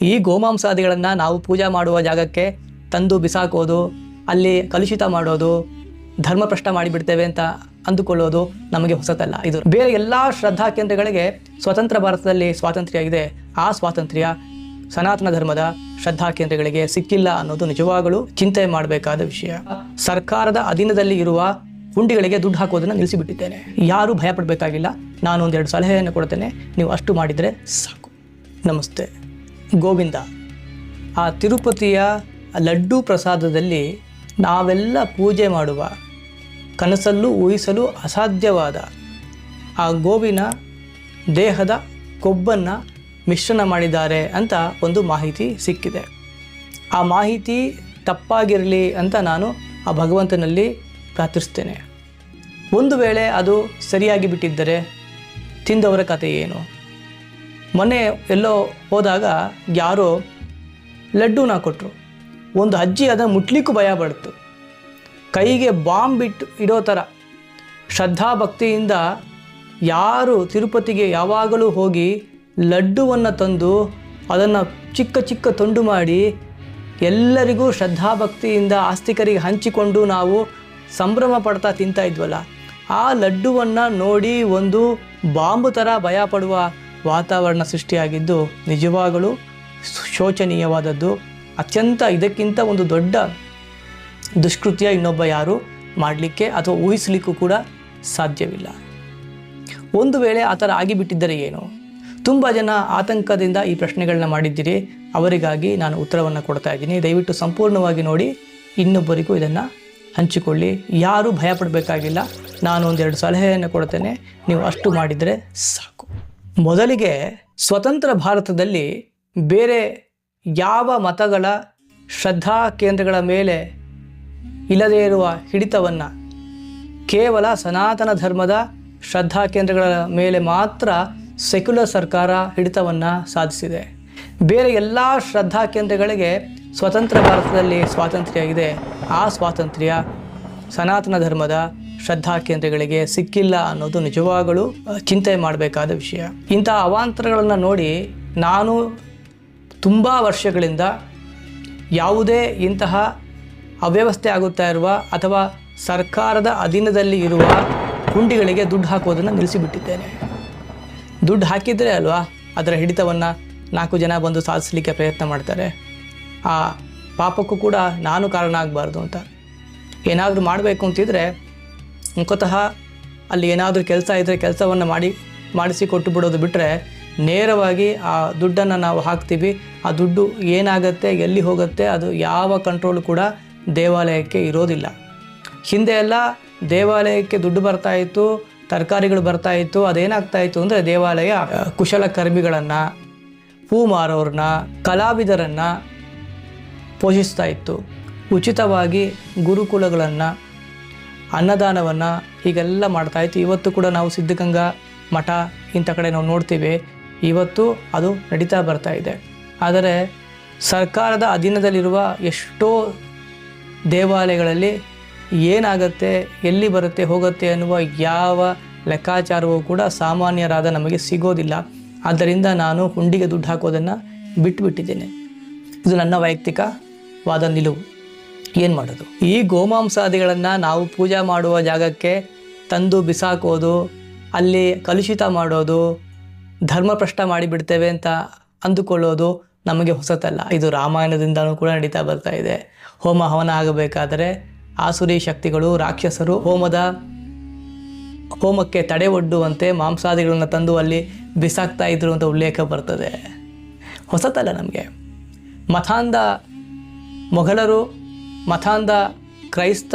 ಈ ಗೋಮಾಂಸಾದಿಗಳನ್ನು ನಾವು ಪೂಜೆ ಮಾಡುವ ಜಾಗಕ್ಕೆ ತಂದು ಬಿಸಾಕೋದು, ಅಲ್ಲಿ ಕಲುಷಿತ ಮಾಡೋದು ಧರ್ಮಪ್ರಶ್ನ ಮಾಡಿಬಿಡ್ತೇವೆ ಅಂತ ಅಂದುಕೊಳ್ಳೋದು ನಮಗೆ ಹೊಸತಲ್ಲ ಇದು. ಬೇರೆ ಎಲ್ಲ ಶ್ರದ್ಧಾ ಕೇಂದ್ರಗಳಿಗೆ ಸ್ವತಂತ್ರ ಭಾರತದಲ್ಲಿ ಸ್ವಾತಂತ್ರ್ಯ ಇದೆ ಆ ಸ್ವಾತಂತ್ರ್ಯ ಸನಾತನ ಧರ್ಮದ ಶ್ರದ್ಧಾ ಕೇಂದ್ರಗಳಿಗೆ ಸಿಕ್ಕಿಲ್ಲ ಅನ್ನೋದು ನಿಜವಾಗಲೂ ಚಿಂತೆ ಮಾಡಬೇಕಾದ ವಿಷಯ. ಸರ್ಕಾರದ ಅಧೀನದಲ್ಲಿ ಇರುವ ಹುಂಡಿಗಳಿಗೆ ದುಡ್ಡು ಹಾಕೋದನ್ನು ನಿಲ್ಲಿಸಿಬಿಟ್ಟಿದ್ದೇನೆ. ಯಾರೂ ಭಯಪಡಬೇಕಾಗಿಲ್ಲ. ನಾನು ಒಂದೆರಡು ಸಲಹೆಯನ್ನು ಕೊಡ್ತೇನೆ. ನೀವು ಅಷ್ಟು ಮಾಡಿದರೆ ಸಾಕು. ನಮಸ್ತೆ. ಗೋವಿಂದ. ಆ ತಿರುಪತಿಯ ಲಡ್ಡು ಪ್ರಸಾದದಲ್ಲಿ ನಾವೆಲ್ಲ ಪೂಜೆ ಮಾಡುವ, ಕನಸಲ್ಲೂ ಊಹಿಸಲು ಅಸಾಧ್ಯವಾದ ಆ ಗೋವಿನ ದೇಹದ ಕೊಬ್ಬನ್ನು ಮಿಶ್ರಣ ಮಾಡಿದ್ದಾರೆ ಅಂತ ಒಂದು ಮಾಹಿತಿ ಸಿಕ್ಕಿದೆ. ಆ ಮಾಹಿತಿ ತಪ್ಪಾಗಿರಲಿ ಅಂತ ನಾನು ಆ ಭಗವಂತನಲ್ಲಿ ಪ್ರಾರ್ಥಿಸ್ತೇನೆ ಒಂದು ವೇಳೆ ಅದು ಸರಿಯಾಗಿ ಬಿಟ್ಟಿದ್ದರೆ ತಿಂದವರ ಕಥೆ ಏನು? ಮೊನ್ನೆ ಎಲ್ಲೋ ಹೋದಾಗ ಯಾರೋ ಲಡ್ಡೂನ ಕೊಟ್ಟರು ಒಂದು ಅಜ್ಜಿ ಅದನ್ನು ಮುಟ್ಲಿಕ್ಕೂ ಭಯ ಪಡ್ತು. ಕೈಗೆ ಬಾಂಬ್ ಬಿಟ್ಟು ಇಡೋ ಥರ. ಶ್ರದ್ಧಾ ಭಕ್ತಿಯಿಂದ ಯಾರು ತಿರುಪತಿಗೆ ಯಾವಾಗಲೂ ಹೋಗಿ ಲಡ್ಡುವನ್ನು ತಂದು ಅದನ್ನು ಚಿಕ್ಕ ಚಿಕ್ಕ ತುಂಡು ಮಾಡಿ ಎಲ್ಲರಿಗೂ ಶ್ರದ್ಧಾಭಕ್ತಿಯಿಂದ ಆಸ್ತಿಕರಿಗೆ ಹಂಚಿಕೊಂಡು ನಾವು ಸಂಭ್ರಮ ಪಡ್ತಾ ತಿಂತಾ ಇದ್ವಲ್ಲ. ಆ ಲಡ್ಡುವನ್ನು ನೋಡಿ ಒಂದು ಬಾಂಬು ಥರ ಭಯ ಪಡುವ ವಾತಾವರಣ ಸೃಷ್ಟಿಯಾಗಿದ್ದು ನಿಜವಾಗಲೂ ಶೋಚನೀಯವಾದದ್ದು. ಅತ್ಯಂತ ಇದಕ್ಕಿಂತ ಒಂದು ದೊಡ್ಡ ದುಷ್ಕೃತ್ಯ ಇನ್ನೊಬ್ಬ ಯಾರು ಮಾಡಲಿಕ್ಕೆ ಅಥವಾ ಊಹಿಸಲಿಕ್ಕೂ ಕೂಡ ಸಾಧ್ಯವಿಲ್ಲ. ಒಂದು ವೇಳೆ ಆ ಥರ ಆಗಿಬಿಟ್ಟಿದ್ದರೆ ಏನು? ತುಂಬ ಜನ ಆತಂಕದಿಂದ ಈ ಪ್ರಶ್ನೆಗಳನ್ನ ಮಾಡಿದ್ದೀರಿ. ಅವರಿಗಾಗಿ ನಾನು ಉತ್ತರವನ್ನು ಕೊಡ್ತಾ ಇದ್ದೀನಿ. ದಯವಿಟ್ಟು ಸಂಪೂರ್ಣವಾಗಿ ನೋಡಿ, ಇನ್ನೊಬ್ಬರಿಗೂ ಇದನ್ನು ಹಂಚಿಕೊಳ್ಳಿ. ಯಾರೂ ಭಯಪಡಬೇಕಾಗಿಲ್ಲ. ನಾನು ಒಂದೆರಡು ಸಲಹೆಯನ್ನು ಕೊಡ್ತೇನೆ. ನೀವು ಅಷ್ಟು ಮಾಡಿದರೆ ಸಾಕು. ಮೊದಲಿಗೆ ಸ್ವತಂತ್ರ ಭಾರತದಲ್ಲಿ ಬೇರೆ ಯಾವ ಮತಗಳ ಶ್ರದ್ಧಾ ಕೇಂದ್ರಗಳ ಮೇಲೆ ಇಲ್ಲದೇ ಇರುವ ಹಿಡಿತವನ್ನು ಕೇವಲ ಸನಾತನ ಧರ್ಮದ ಶ್ರದ್ಧಾ ಕೇಂದ್ರಗಳ ಮೇಲೆ ಮಾತ್ರ ಸೆಕ್ಯುಲರ್ ಸರ್ಕಾರ ಹಿಡಿತವನ್ನು ಸಾಧಿಸಿದೆ. ಬೇರೆ ಎಲ್ಲ ಶ್ರದ್ಧಾ ಕೇಂದ್ರಗಳಿಗೆ ಸ್ವತಂತ್ರ ಭಾರತದಲ್ಲಿ ಸ್ವಾತಂತ್ರ್ಯ ಇದೆ. ಆ ಸ್ವಾತಂತ್ರ್ಯ ಸನಾತನ ಧರ್ಮದ ಶ್ರದ್ಧಾ ಕೇಂದ್ರಗಳಿಗೆ ಸಿಕ್ಕಿಲ್ಲ ಅನ್ನೋದು ನಿಜವಾಗಲೂ ಚಿಂತೆ ಮಾಡಬೇಕಾದ ವಿಷಯ. ಇಂಥ ಅವಾಂತರಗಳನ್ನು ನೋಡಿ ನಾನು ತುಂಬ ವರ್ಷಗಳಿಂದ ಯಾವುದೇ ಇಂತಹ ಅವ್ಯವಸ್ಥೆ ಆಗುತ್ತಾ ಇರುವ ಅಥವಾ ಸರ್ಕಾರದ ಅಧೀನದಲ್ಲಿ ಇರುವ ಹುಂಡಿಗಳಿಗೆ ದುಡ್ಡು ಹಾಕೋದನ್ನು ನಿಲ್ಲಿಸಿಬಿಟ್ಟಿದ್ದೇನೆ. ದುಡ್ಡು ಹಾಕಿದರೆ ಅಲ್ವಾ ಅದರ ಹಿಡಿತವನ್ನು ನಾಲ್ಕು ಜನ ಬಂದು ಸಾಧಿಸಲಿಕ್ಕೆ ಪ್ರಯತ್ನ ಮಾಡ್ತಾರೆ. ಆ ಪಾಪಕ್ಕೂ ಕೂಡ ನಾನು ಕಾರಣ ಆಗಬಾರ್ದು ಅಂತ. ಏನಾದರೂ ಮಾಡಬೇಕು ಅಂತಿದ್ರೆ ಮುಖತಃ ಅಲ್ಲಿ ಏನಾದರೂ ಕೆಲಸ ಇದ್ದರೆ ಕೆಲಸವನ್ನು ಮಾಡಿ, ಮಾಡಿಸಿ ಕೊಟ್ಟು ಬಿಡೋದು ಬಿಟ್ಟರೆ ನೇರವಾಗಿ ಆ ದುಡ್ಡನ್ನು ನಾವು ಹಾಕ್ತೀವಿ. ಆ ದುಡ್ಡು ಏನಾಗುತ್ತೆ, ಎಲ್ಲಿ ಹೋಗುತ್ತೆ, ಅದು ಯಾವ ಕಂಟ್ರೋಲ್ ಕೂಡ ದೇವಾಲಯಕ್ಕೆ ಇರೋದಿಲ್ಲ. ಹಿಂದೆ ಎಲ್ಲ ದೇವಾಲಯಕ್ಕೆ ದುಡ್ಡು ಬರ್ತಾ ಇತ್ತು, ತರಕಾರಿಗಳು ಬರ್ತಾ ಇತ್ತು, ಅದೇನಾಗ್ತಾ ಇತ್ತು ಅಂದರೆ ದೇವಾಲಯ ಕುಶಲಕರ್ಮಿಗಳನ್ನು ಹೂ ಮಾರೋರನ್ನ ಕಲಾವಿದರನ್ನು ಪೋಷಿಸ್ತಾ ಇತ್ತು. ಉಚಿತವಾಗಿ ಗುರುಕುಲಗಳನ್ನು ಅನ್ನದಾನವನ್ನು ಹೀಗೆಲ್ಲ ಮಾಡ್ತಾ ಇತ್ತು. ಇವತ್ತು ಕೂಡ ನಾವು ಸಿದ್ಧಗಂಗಾ ಮಠ ಇಂಥ ಕಡೆ ನಾವು ನೋಡ್ತೀವಿ. ಇವತ್ತು ಅದು ನಡೀತಾ ಬರ್ತಾ ಇದೆ. ಆದರೆ ಸರ್ಕಾರದ ಅಧೀನದಲ್ಲಿರುವ ಎಷ್ಟೋ ದೇವಾಲಯಗಳಲ್ಲಿ ಏನಾಗುತ್ತೆ, ಎಲ್ಲಿ ಬರುತ್ತೆ, ಹೋಗುತ್ತೆ ಅನ್ನುವ ಯಾವ ಲೆಕ್ಕಾಚಾರವೂ ಕೂಡ ಸಾಮಾನ್ಯರಾದ ನಮಗೆ ಸಿಗೋದಿಲ್ಲ. ಆದ್ದರಿಂದ ನಾನು ಹುಂಡಿಗೆ ದುಡ್ಡು ಹಾಕೋದನ್ನು ಬಿಟ್ಟುಬಿಟ್ಟಿದ್ದೇನೆ ಇದು ನನ್ನ ವೈಯಕ್ತಿಕವಾದ ನಿಲುವು. ಏನು ಮಾಡೋದು? ಈ ಗೋಮಾಂಸಾದಿಗಳನ್ನು ನಾವು ಪೂಜೆ ಮಾಡುವ ಜಾಗಕ್ಕೆ ತಂದು ಬಿಸಾಕೋದು, ಅಲ್ಲಿ ಕಲುಷಿತ ಮಾಡೋದು ಧರ್ಮಪ್ರಷ್ಟ ಮಾಡಿಬಿಡ್ತೇವೆ ಅಂತ ಅಂದುಕೊಳ್ಳೋದು ನಮಗೆ ಹೊಸತಲ್ಲ. ಇದು ರಾಮಾಯಣದಿಂದನೂ ಕೂಡ ನಡೀತಾ ಬರ್ತಾ ಇದೆ. ಹೋಮ ಹವನ ಆಗಬೇಕಾದರೆ ಆಸುರಿ ಶಕ್ತಿಗಳು, ರಾಕ್ಷಸರು ಹೋಮದ ಹೋಮಕ್ಕೆ ತಡೆ ಒಡ್ಡುವಂತೆ ಮಾಂಸಾದಿಗಳನ್ನು ತಂದು ಅಲ್ಲಿ ಬಿಸಾಕ್ತಾ ಇದ್ರು ಅಂತ ಉಲ್ಲೇಖ ಬರ್ತದೆ. ಹೊಸತಲ್ಲ ನಮಗೆ. ಮತಾಂಧ ಮೊಘಲರು ಮತಾಂಧ, ಕ್ರೈಸ್ತ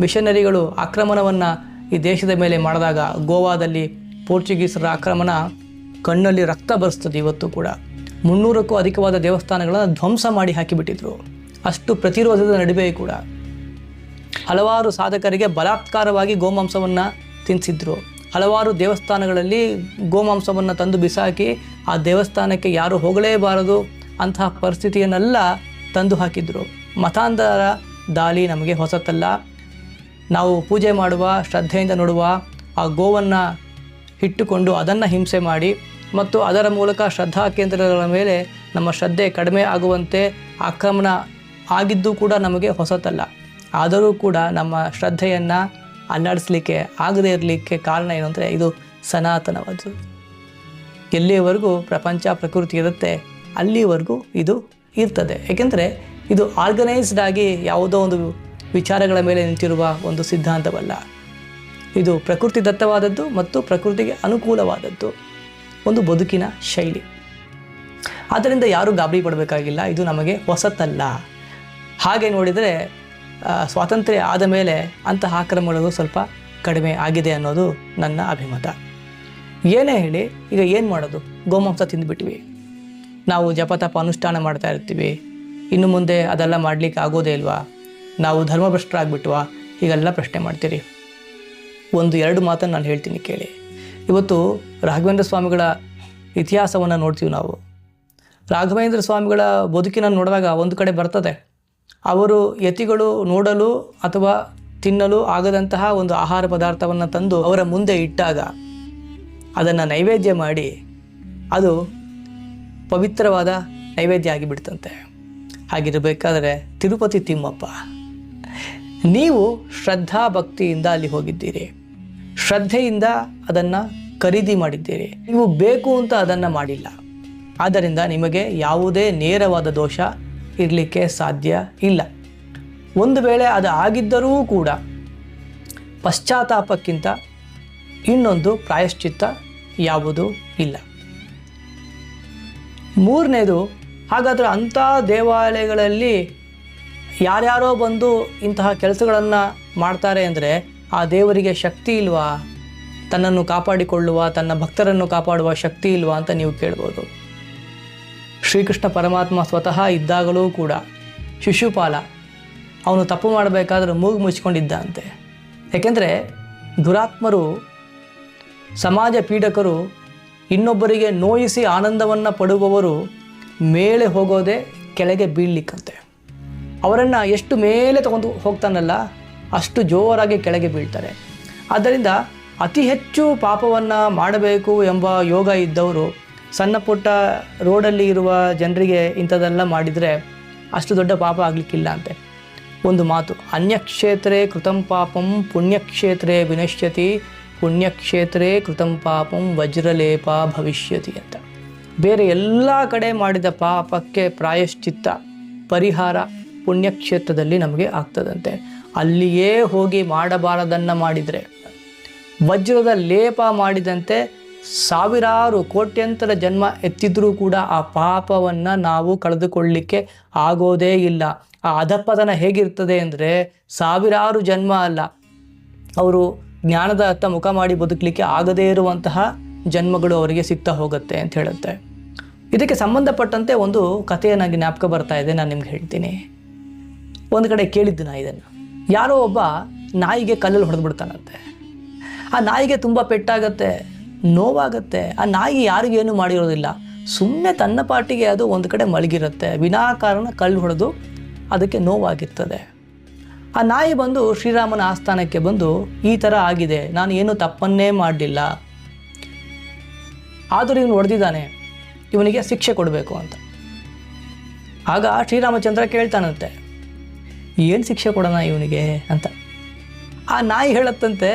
ಮಿಷನರಿಗಳು ಆಕ್ರಮಣವನ್ನು ಈ ದೇಶದ ಮೇಲೆ ಮಾಡಿದಾಗ ಗೋವಾದಲ್ಲಿ ಪೋರ್ಚುಗೀಸರ ಆಕ್ರಮಣ ಕಣ್ಣಲ್ಲಿ ರಕ್ತ ಬರೆಸ್ತದೆ ಇವತ್ತು ಕೂಡ. ಮುನ್ನೂರಕ್ಕೂ ಅಧಿಕವಾದ ದೇವಸ್ಥಾನಗಳನ್ನು ಧ್ವಂಸ ಮಾಡಿ ಹಾಕಿಬಿಟ್ಟಿದ್ರು. ಅಷ್ಟು ಪ್ರತಿರೋಧದ ನಡುವೆ ಕೂಡ. ಹಲವಾರು ಸಾಧಕರಿಗೆ ಬಲಾತ್ಕಾರವಾಗಿ ಗೋಮಾಂಸವನ್ನು ತಿನ್ನಿಸಿದ್ರು ಹಲವಾರು ದೇವಸ್ಥಾನಗಳಲ್ಲಿ ಗೋಮಾಂಸವನ್ನು ತಂದು ಬಿಸಾಕಿ ಆ ದೇವಸ್ಥಾನಕ್ಕೆ ಯಾರು ಹೋಗಲೇಬಾರದು ಅಂತಹ ಪರಿಸ್ಥಿತಿಯನ್ನೆಲ್ಲ ತಂದು ಹಾಕಿದ್ರು. ಮತಾಂಧರ ದಾಳಿ ನಮಗೆ ಹೊಸತಲ್ಲ. ನಾವು ಪೂಜೆ ಮಾಡುವ, ಶ್ರದ್ಧೆಯಿಂದ ನೋಡುವ, ಆ ಗೋವನ್ನು ಇಟ್ಟುಕೊಂಡು ಅದನ್ನು ಹಿಂಸೆ ಮಾಡಿ ಮತ್ತು ಅದರ ಮೂಲಕ ಶ್ರದ್ಧಾ ಕೇಂದ್ರಗಳ ಮೇಲೆ ನಮ್ಮ ಶ್ರದ್ಧೆ ಕಡಿಮೆ ಆಗುವಂತೆ ಆಕ್ರಮಣ ಆಗಿದ್ದು ಕೂಡ ನಮಗೆ ಹೊಸತಲ್ಲ. ಆದರೂ ಕೂಡ ನಮ್ಮ ಶ್ರದ್ಧೆಯನ್ನು ಅಲ್ಲಾಡಿಸ್ಲಿಕ್ಕೆ ಆಗದೇ ಇರಲಿಕ್ಕೆ ಕಾರಣ ಏನು ಅಂದರೆ ಇದು ಸನಾತನವಾದ್ದು ಎಲ್ಲಿಯವರೆಗೂ ಪ್ರಪಂಚ ಪ್ರಕೃತಿ ಇರುತ್ತೆ, ಅಲ್ಲಿವರೆಗೂ ಇದು ಇರ್ತದೆ. ಏಕೆಂದರೆ ಇದು ಆರ್ಗನೈಸ್ಡ್ ಆಗಿ ಯಾವುದೋ ಒಂದು ವಿಚಾರಗಳ ಮೇಲೆ ನಿಂತಿರುವ ಒಂದು ಸಿದ್ಧಾಂತವಲ್ಲ. ಇದು ಪ್ರಕೃತಿ ದತ್ತವಾದದ್ದು ಮತ್ತು ಪ್ರಕೃತಿಗೆ ಅನುಕೂಲವಾದದ್ದು. ಒಂದು ಬದುಕಿನ ಶೈಲಿ. ಆದ್ದರಿಂದ ಯಾರೂ ಗಾಬರಿ ಪಡಬೇಕಾಗಿಲ್ಲ, ಇದು ನಮಗೆ ಹೊಸತಲ್ಲ. ಹಾಗೆ ನೋಡಿದರೆ ಸ್ವಾತಂತ್ರ್ಯ ಆದ ಮೇಲೆ ಅಂತಹ ಆಕ್ರಮಣಗಳು ಸ್ವಲ್ಪ ಕಡಿಮೆ ಆಗಿದೆ ಅನ್ನೋದು ನನ್ನ ಅಭಿಮತ. ಏನೇ ಹೇಳಿ, ಈಗ ಏನು ಮಾಡೋದು? ಗೋಮಾಂಸ ತಿಂದುಬಿಟ್ವಿ. ನಾವು ಜಪತಪ ಅನುಷ್ಠಾನ ಮಾಡ್ತಾ ಇರ್ತೀವಿ. ಇನ್ನು ಮುಂದೆ ಅದೆಲ್ಲ ಮಾಡಲಿಕ್ಕೆ ಆಗೋದೇ ಇಲ್ವಾ? ನಾವು ಧರ್ಮಭ್ರಷ್ಟರಾಗ್ಬಿಟ್ವಾ? ಹೀಗೆಲ್ಲ ಪ್ರಶ್ನೆ ಮಾಡ್ತೀರಿ. ಒಂದು ಎರಡು ಮಾತನ್ನು ನಾನು ಹೇಳ್ತೀನಿ ಕೇಳಿ. ಇವತ್ತು ರಾಘವೇಂದ್ರ ಸ್ವಾಮಿಗಳ ಇತಿಹಾಸವನ್ನು ನೋಡ್ತೀವಿ ನಾವು. ರಾಘವೇಂದ್ರ ಸ್ವಾಮಿಗಳ ಬದುಕಿನ ನೋಡಿದಾಗ ಒಂದು ಕಡೆ ಬರ್ತದೆ. ಅವರು ಯತಿಗಳು ನೋಡಲು ಅಥವಾ ತಿನ್ನಲು ಆಗದಂತಹ ಒಂದು ಆಹಾರ ಪದಾರ್ಥವನ್ನು ತಂದು ಅವರ ಮುಂದೆ ಇಟ್ಟಾಗ ಅದನ್ನು ನೈವೇದ್ಯ ಮಾಡಿ ಅದು ಪವಿತ್ರವಾದ ನೈವೇದ್ಯ ಆಗಿಬಿಡ್ತಂತೆ. ಹಾಗಿರಬೇಕಾದ್ರೆ ತಿರುಪತಿ ತಿಮ್ಮಪ್ಪ, ನೀವು ಶ್ರದ್ಧಾ ಭಕ್ತಿಯಿಂದ ಅಲ್ಲಿ ಹೋಗಿದ್ದೀರಿ. ಶ್ರದ್ಧೆಯಿಂದ ಅದನ್ನು ಖರೀದಿ ಮಾಡಿದ್ದೀರಿ. ನೀವು ಬೇಕು ಅಂತ ಅದನ್ನು ಮಾಡಿಲ್ಲ. ಆದ್ದರಿಂದ ನಿಮಗೆ ಯಾವುದೇ ನೇರವಾದ ದೋಷ ಇರಲಿಕ್ಕೆ ಸಾಧ್ಯ ಇಲ್ಲ. ಒಂದು ವೇಳೆ ಅದು ಆಗಿದ್ದರೂ ಕೂಡ ಪಶ್ಚಾತ್ತಾಪಕ್ಕಿಂತ ಇನ್ನೊಂದು ಪ್ರಾಯಶ್ಚಿತ್ತ ಯಾವುದೂ ಇಲ್ಲ. ಮೂರನೇದು ಹಾಗಾದರೆ ಅಂಥ ದೇವಾಲಯಗಳಲ್ಲಿ ಯಾರ್ಯಾರೋ ಬಂದು ಇಂತಹ ಕೆಲಸಗಳನ್ನು ಮಾಡ್ತಾರೆ ಅಂದರೆ ಆ ದೇವರಿಗೆ ಶಕ್ತಿ ಇಲ್ವಾ? ತನ್ನನ್ನು ಕಾಪಾಡಿಕೊಳ್ಳುವ, ತನ್ನ ಭಕ್ತರನ್ನು ಕಾಪಾಡುವ ಶಕ್ತಿ ಇಲ್ವಾ ಅಂತ ನೀವು ಕೇಳ್ಬೋದು. ಶ್ರೀಕೃಷ್ಣ ಪರಮಾತ್ಮ ಸ್ವತಃ ಇದ್ದಾಗಲೂ ಕೂಡ ಶಿಶುಪಾಲ, ಅವನು ತಪ್ಪು ಮಾಡಬೇಕಾದ್ರೆ ಮೂಗು ಮುಚ್ಕೊಂಡಿದ್ದ ಅಂತೆ ಯಾಕೆಂದರೆ ದುರಾತ್ಮರು, ಸಮಾಜ ಪೀಡಕರು ಇನ್ನೊಬ್ಬರಿಗೆ ನೋಯಿಸಿ ಆನಂದವನ್ನು ಪಡುವವರು ಮೇಲೆ ಹೋಗೋದೆ ಕೆಳಗೆ ಬೀಳಲಿಕ್ಕಂತೆ. ಅವರನ್ನು ಎಷ್ಟು ಮೇಲೆ ತಗೊಂಡು ಹೋಗ್ತಾನಲ್ಲ, ಅಷ್ಟು ಜೋರಾಗಿ ಕೆಳಗೆ ಬೀಳ್ತಾರೆ. ಆದ್ದರಿಂದ ಅತಿ ಹೆಚ್ಚು ಪಾಪವನ್ನು ಮಾಡಬೇಕು ಎಂಬ ಯೋಗ ಇದ್ದವರು, ಸಣ್ಣ ಪುಟ್ಟ ರೋಡಲ್ಲಿ ಇರುವ ಜನರಿಗೆ ಇಂಥದ್ದೆಲ್ಲ ಮಾಡಿದರೆ ಅಷ್ಟು ದೊಡ್ಡ ಪಾಪ ಆಗಲಿಕ್ಕಿಲ್ಲ ಅಂತೆ. ಒಂದು ಮಾತು, ಅನ್ಯಕ್ಷೇತ್ರೇ ಕೃತಂ ಪಾಪಂ ಪುಣ್ಯಕ್ಷೇತ್ರೇ ವಿನಶ್ಯತಿ, ಪುಣ್ಯಕ್ಷೇತ್ರೇ ಕೃತಂ ಪಾಪಂ ವಜ್ರಲೇಪ ಭವಿಷ್ಯತಿ ಅಂತ. ಬೇರೆ ಎಲ್ಲ ಕಡೆ ಮಾಡಿದ ಪಾಪಕ್ಕೆ ಪ್ರಾಯಶ್ಚಿತ್ತ, ಪರಿಹಾರ, ಪುಣ್ಯಕ್ಷೇತ್ರದಲ್ಲಿ ನಮಗೆ ಆಗ್ತದಂತೆ. ಅಲ್ಲಿಯೇ ಹೋಗಿ ಮಾಡಬಾರದನ್ನು ಮಾಡಿದರೆ, ವಜ್ರದ ಲೇಪ ಮಾಡಿದಂತೆ ಸಾವಿರಾರು ಕೋಟ್ಯಂತರ ಜನ್ಮ ಎತ್ತಿದ್ರೂ ಕೂಡ ಆ ಪಾಪವನ್ನು ನಾವು ಕಳೆದುಕೊಳ್ಳಲಿಕ್ಕೆ ಆಗೋದೇ ಇಲ್ಲ. ಆ ಅಧಪತನ ಹೇಗಿರ್ತದೆ ಅಂದರೆ ಸಾವಿರಾರು ಜನ್ಮ ಅಲ್ಲ, ಅವರು ಜ್ಞಾನದ ಅತ್ತ ಮುಖ ಮಾಡಿ ಬದುಕಲಿಕ್ಕೆ ಆಗದೇ ಇರುವಂತಹ ಜನ್ಮಗಳು ಅವರಿಗೆ ಸಿಗ್ತಾ ಹೋಗುತ್ತೆ ಅಂತ ಹೇಳುತ್ತೆ. ಇದಕ್ಕೆ ಸಂಬಂಧಪಟ್ಟಂತೆ ಒಂದು ಕಥೆಯ ನನಗೆ ಜ್ಞಾಪಕ ಬರ್ತಾ ಇದೆ, ನಾನು ನಿಮ್ಗೆ ಹೇಳ್ತೀನಿ. ಒಂದು ಕಡೆ ಕೇಳಿದ್ದು ನಾ ಇದನ್ನು. ಯಾರೋ ಒಬ್ಬ ನಾಯಿಗೆ ಕಲ್ಲಲ್ಲಿ ಹೊಡೆದು ಬಿಡ್ತಾನಂತೆ. ಆ ನಾಯಿಗೆ ತುಂಬ ಪೆಟ್ಟಾಗತ್ತೆ, ನೋವಾಗತ್ತೆ, ಆ ನಾಯಿ ಯಾರಿಗೇನು ಮಾಡಿರೋದಿಲ್ಲ. ಸುಮ್ಮನೆ ತನ್ನ ಪಾಟಿಗೆ ಅದು ಒಂದು ಕಡೆ ಮಲಗಿರುತ್ತೆ ವಿನಾಕಾರಣ ಕಲ್ಲು ಹೊಡೆದು ಅದಕ್ಕೆ ನೋವಾಗಿರ್ತದೆ. ಆ ನಾಯಿ ಬಂದು ಶ್ರೀರಾಮನ ಆಸ್ಥಾನಕ್ಕೆ ಬಂದು, ಈ ಥರ ಆಗಿದೆ, ನಾನು ಏನು ತಪ್ಪನ್ನೇ ಮಾಡಲಿಲ್ಲ. ಆದರೂ ಇವನು ಹೊಡೆದಿದ್ದಾನೆ. ಇವನಿಗೆ ಶಿಕ್ಷೆ ಕೊಡಬೇಕು ಅಂತ. ಆಗ ಶ್ರೀರಾಮಚಂದ್ರ ಕೇಳ್ತಾನಂತೆ, ಏನು ಶಿಕ್ಷೆ ಕೊಡೋಣ ಇವನಿಗೆ? ಅಂತ. ಆ ನಾಯಿ ಹೇಳತ್ತಂತೆ,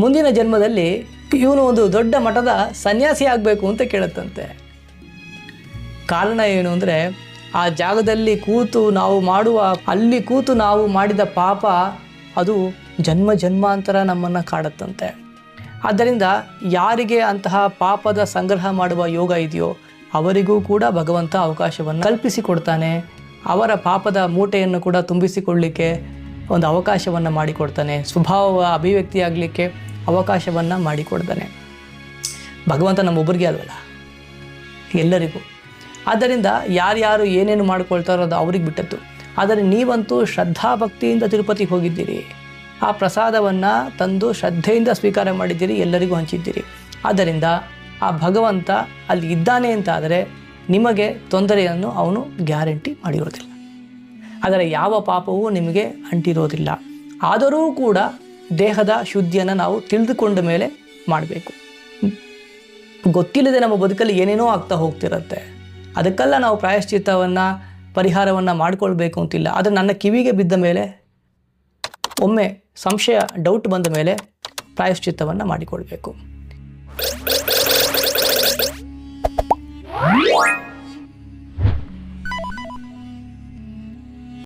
ಮುಂದಿನ ಜನ್ಮದಲ್ಲಿ ಇವನು ಒಂದು ದೊಡ್ಡ ಮಠದ ಸನ್ಯಾಸಿ ಆಗಬೇಕು ಅಂತ ಕೇಳುತ್ತಂತೆ. ಕಾರಣ ಏನು ಅಂದರೆ, ಆ ಜಾಗದಲ್ಲಿ ಕೂತು ನಾವು ಮಾಡುವ, ಅಲ್ಲಿ ಕೂತು ನಾವು ಮಾಡಿದ ಪಾಪ ಅದು ಜನ್ಮ ಜನ್ಮಾಂತರ ನಮ್ಮನ್ನು ಕಾಡತ್ತಂತೆ. ಆದ್ದರಿಂದ ಯಾರಿಗೆ ಅಂತಹ ಪಾಪದ ಸಂಗ್ರಹ ಮಾಡುವ ಯೋಗ ಇದೆಯೋ ಅವರಿಗೂ ಕೂಡ ಭಗವಂತ ಅವಕಾಶವನ್ನು ಕಲ್ಪಿಸಿಕೊಡ್ತಾನೆ. ಅವರ ಪಾಪದ ಮೂಟೆಯನ್ನು ಕೂಡ ತುಂಬಿಸಿಕೊಳ್ಳಿಕ್ಕೆ ಒಂದು ಅವಕಾಶವನ್ನು ಮಾಡಿಕೊಡ್ತಾನೆ. ಸ್ವಭಾವ ಅಭಿವ್ಯಕ್ತಿಯಾಗಲಿಕ್ಕೆ ಅವಕಾಶವನ್ನು ಮಾಡಿಕೊಡ್ತಾನೆ. ಭಗವಂತ ನಮ್ಮೊಬ್ಬರಿಗೆ ಅಲ್ವಲ್ಲ? ಎಲ್ಲರಿಗೂ. ಆದ್ದರಿಂದ ಯಾರ್ಯಾರು ಏನೇನು ಮಾಡ್ಕೊಳ್ತಾರೋ ಅದು ಅವ್ರಿಗೆ ಬಿಟ್ಟದ್ದು. ಆದರೆ ನೀವಂತೂ ಶ್ರದ್ಧಾಭಕ್ತಿಯಿಂದ ತಿರುಪತಿಗೆ ಹೋಗಿದ್ದೀರಿ. ಆ ಪ್ರಸಾದವನ್ನು ತಂದು ಶ್ರದ್ಧೆಯಿಂದ ಸ್ವೀಕಾರ ಮಾಡಿದ್ದೀರಿ, ಎಲ್ಲರಿಗೂ ಹಂಚಿದ್ದೀರಿ. ಆದ್ದರಿಂದ ಆ ಭಗವಂತ ಅಲ್ಲಿ ಇದ್ದಾನೆ ಅಂತ ಆದರೆ ನಿಮಗೆ ತೊಂದರೆಯನ್ನು ಅವನು ಗ್ಯಾರಂಟಿ ಮಾಡಿರೋದಿಲ್ಲ. ಆದರೆ ಯಾವ ಪಾಪವೂ ನಿಮಗೆ ಅಂಟಿರೋದಿಲ್ಲ. ಆದರೂ ಕೂಡ ದೇಹದ ಶುದ್ಧಿಯನ್ನು ನಾವು ತಿಳಿದುಕೊಂಡ ಮೇಲೆ ಮಾಡಬೇಕು. ಗೊತ್ತಿಲ್ಲದೆ ನಮ್ಮ ಬದುಕಲ್ಲಿ ಏನೇನೋ ಆಗ್ತಾ ಹೋಗ್ತಿರುತ್ತೆ. ಅದಕ್ಕೆಲ್ಲ ನಾವು ಪ್ರಾಯಶ್ಚಿತ್ತವನ್ನು, ಪರಿಹಾರವನ್ನು ಮಾಡಿಕೊಳ್ಬೇಕು ಅಂತಿಲ್ಲ. ಆದರೆ ನನ್ನ ಕಿವಿಗೆ ಬಿದ್ದ ಮೇಲೆ, ಒಮ್ಮೆ ಸಂಶಯ ಡೌಟ್ ಬಂದ ಮೇಲೆ ಪ್ರಾಯಶ್ಚಿತ್ತವನ್ನು ಮಾಡಿಕೊಳ್ಬೇಕು. What?